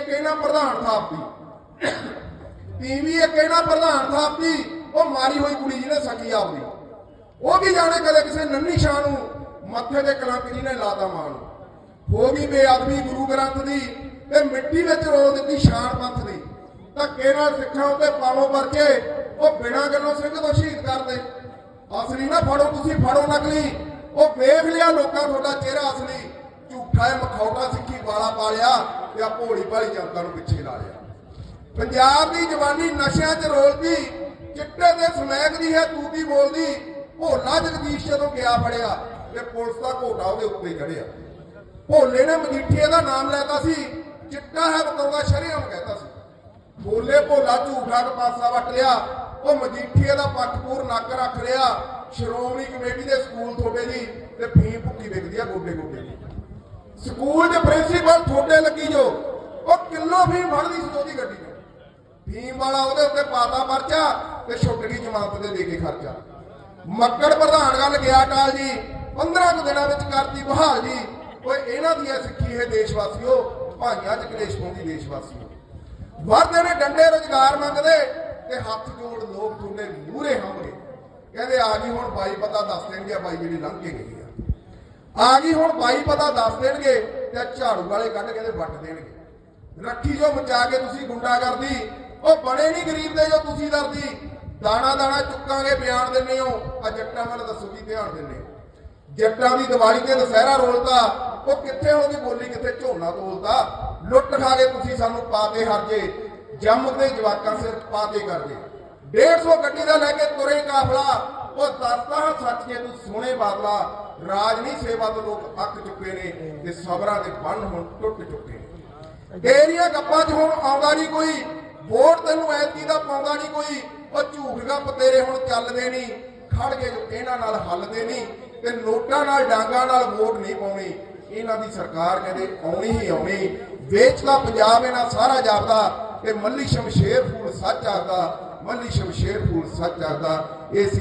ਇੱਕ ਇਹਨਾਂ ਪ੍ਰਧਾਨ ਥਾਪੀ ਟੀਵੀ ਇੱਕ ਇਹਨਾਂ ਪ੍ਰਧਾਨ ਥਾਪੀ ਉਹ ਮਾਰੀ ਹੋਈ ਕੁੜੀ ਜਿਹਨੇ ਸਕੀ ਆਪਦੀ। ਉਹ ਵੀ ਜਾਣੇ ਕਦੇ ਕਿਸੇ ਨੰਨੀ ਸ਼ਾਹ ਨੂੰ ਮੱਥੇ ਤੇ ਕਲੰਕ ਨੇ ਲਾਤਾ ਮਾਣ। ਹੋ ਗਈ ਬੇਅਦਬੀ ਗੁਰੂ ਗ੍ਰੰਥ ਦੀ ਤੇ ਮਿੱਟੀ ਵਿੱਚ ਰੋਲ ਦਿੱਤੀ ਸ਼ਾਨ ਪੰਥ ਦੀ। ਧੱਕੇ ਨਾਲ ਸਿੱਖਾਂ ਉੱਤੇ ਪਾਵੋ ਵਰਗੇ ਉਹ ਬਿਨਾਂ ਗੱਲੋਂ ਸਿੰਘ ਤੋਂ ਸ਼ਹੀਦ ਕਰਦੇ ਅਸਲੀ ਨਾ ਫੜੋ, ਤੁਸੀਂ ਫੜੋ ਨਕਲੀ। ਉਹ ਵੇਖ ਲਿਆ ਲੋਕਾਂ ਤੁਹਾਡਾ ਚਿਹਰਾ ਅਸਲੀ। ਝੂਠਾ ਮਖੌਟਾ ਸਿੱਖੀ ਵਾਲਾ ਪਾਲਿਆ ਤੇ ਆ ਭੋਲੀ ਭਾਲੀ ਜਨਤਾ ਨੂੰ ਪਿੱਛੇ ਲਾ ਲਿਆ। ਪੰਜਾਬ ਦੀ ਜਵਾਨੀ ਨਸ਼ਿਆਂ 'ਚ ਰੋਲਦੀ ਚਿੱਟੇ ਦੇ ਸਮੈਕ ਦੀ ਹੈ, ਤੂਤੀ ਬੋਲਦੀ ਭੋਲਾ ਜਗਦੀਸ਼ ਜਦੋਂ ਗਿਆ ਫੜਿਆ ਤੇ ਪੁਲਿਸ ਦਾ ਘੋਟਾ ਉਹਦੇ ਉੱਤੇ ਚੜਿਆ। ਭੋਲੇ ਨੇ ਮਜੀਠੀਏ ਦਾ ਨਾਮ ਲੈਤਾ ਸੀ, ਚਿੱਟਾ ਹੈ ਬਤੌਗਾ ਸ਼ਰੀਅਮ ਕਹਿੰਦਾ ਸੀ। ਭੋਲੇ ਭੋਲਾ ਝੂਠਾ ਕਪਾਸਾ ਵੱਟ ਲਿਆ, ਉਹ ਮਜੀਠੀਏ ਦਾ ਪੱਖਪੂਰ ਨੱਕ ਰੱਖ ਲਿਆ। ਸ਼੍ਰੋਮਣੀ ਕਮੇਟੀ ਦੇ ਸਕੂਲ ਥੋੜੇ ਜੀ ਤੇ ਫੀਮ ਭੁੱਕੀ ਵਿਕਦੀ ਆ ਗੋਡੇ ਗੋਡੇ ਦੀ। ਸਕੂਲ ਦੇ ਪ੍ਰਿੰਸੀਪਲ ਥੋੜੇ ਲੱਗੀ ਜੋ। ਉਹ ਕਿਲੋ ਫੀਮ ਫੜਦੀ ਸੀ ਉਹਦੀ ਗੱਡੀ ਚੋਂ ਫੀਮ ਵਾਲਾ ਉਹਦੇ ਉੱਤੇ ਪਾਤਾ ਪਰਚਾ ਤੇ ਛੁੱਟ ਗਈ ਦੇ ਦੇ ਕੇ ਖਰਚਾ। ਮੱਕੜ ਪ੍ਰਧਾਨ ਗੱਲ ਗਿਆ ਟਾਲ ਜੀ। 15 ਕੁ ਦਿਨਾਂ ਵਿੱਚ ਕਰਤੀ ਬਹਾਲ ਜੀ। ਓਏ, ਇਹਨਾਂ ਦੀ ਸਿੱਖੀ ਇਹ ਦੇਸ਼ ਵਾਸੀਓ ਭਾਈਆਂ ਚ ਕਲੇਸ਼ ਪਾਉਂਦੀ ਦੇਸ਼ ਵਾਸੀਓ ਵਰਦੇ ਨੇ ਡੰਡੇ ਰੁਜ਼ਗਾਰ ਮੰਗਦੇ ਤੇ ਹੱਥ ਜੋੜ ਲੋਕ ਤੁਹਾਡੇ ਮੂਹਰੇ ਹੋਣਗੇ ਕਹਿੰਦੇ ਆ ਗਈ ਹੁਣ ਬਾਈ ਪਤਾ ਦੱਸ ਦੇਣਗੇ ਬਾਈ ਜਿਹੜੀ ਲੰਘ ਕੇ ਗਈ ਆ। ਆ ਗਈ ਹੁਣ ਬਾਈ ਪਤਾ ਦੱਸ ਦੇਣਗੇ ਤੇ ਝਾੜੂ ਵਾਲੇ ਕੱਢ ਕੇ ਤੇ ਵੱਟ ਦੇਣਗੇ। ਰੱਖੀ ਜੋ ਮਚਾ ਕੇ ਤੁਸੀਂ ਗੁੰਡਾ ਕਰਦੀ ਉਹ ਬਣੇ ਨਹੀਂ ਗਰੀਬ ਦੇ ਜੋ ਤੁਸੀਂ ਦਰਦੀ। ਦਾਣਾ ਦਾਣਾ ਚੁੱਕਾਂਗੇ ਬਿਆਨ ਦਿੰਨੇ ਹੋ। ਆ ਜੱਟਾਂ ਵੱਲ ਦੱਸੋ ਕੀ ਧਿਆਨ ਦਿੰਨੇ ਹੋ। ਜੱਟਾਂ ਦੀ ਦੀਵਾਲੀ ਤੇ ਦੁਸਹਿਰਾ ਰੋਲਦਾ ਉਹ ਕਿੱਥੇ ਹੋ ਗਈ ਬੋਲੀ ਕਿੱਥੇ ਝੋਨਾ ਤੋਲਦਾ ਲੁੱਟ ਖਾ ਕੇ ਤੁਸੀਂ ਸਾਨੂੰ ਪਾਤੇ ਹਰਜੇ। ਜੰਮਦੇ ਜਵਾਕਾਂ ਸਿਰ ਪਾਤੇ ਕਰਦੇ। 150 ਗੱਡੀ ਦਾ ਲੈ ਕੇ ਉਹ ਦੱਸਦਾ ਤੂੰ ਸੋਹਣੇ ਬਾਦਲਾ ਰਾਜ ਨਹੀਂ ਸੇਵਾ ਤੋਂ ਲੋਕ ਅੱਕ ਚੁੱਕੇ ਨੇ ਤੇ ਸਬਰਾਂ ਦੇ ਬੰਨ ਹੁਣ ਟੁੱਟ ਚੁੱਕੇ ਨੇ। ਤੇਰੀਆਂ ਗੱਪਾਂ 'ਚ ਹੁਣ ਆਉਂਦਾ ਨਹੀਂ ਕੋਈ, ਵੋਟ ਤੈਨੂੰ ਐਤਕੀ ਦਾ ਪਾਉਂਦਾ ਨਹੀਂ ਕੋਈ, ਉਹ ਝੂਠ ਗੱਪ ਤੇਰੇ ਹੁਣ ਚੱਲਦੇ ਨਹੀਂ, ਖੜ ਕੇ ਜੋ ਇਹਨਾਂ ਨਾਲ ਹੱਲਦੇ ਨਹੀਂ ਤੇ ਨੋਟਾਂ ਨਾਲ, ਡਾਂਗਾਂ ਨਾਲ ਵੋਟ ਨਹੀਂ ਪਾਉਣੀ। ਇਹਨਾਂ ਦੀ ਸਰਕਾਰ ਕਹਿੰਦੇ ਆਉਣੀ ਹੀ ਆਉਣੀ। ਵੇਚਦਾ ਪੰਜਾਬ ਇਹਨਾਂ ਸਾਰਾ ਜਾਪਦਾ ਤੇ ਮੱਲੀ ਸ਼ਮਸ਼ੇਰ ਫੂਲ ਸੱਚ ਆਖਦਾ, ਮੱਲੀ ਸ਼ਮਸ਼ੇਰ ਫੂਲ ਸੱਚ ਆਖਦਾ। ਇਹ ਸੀ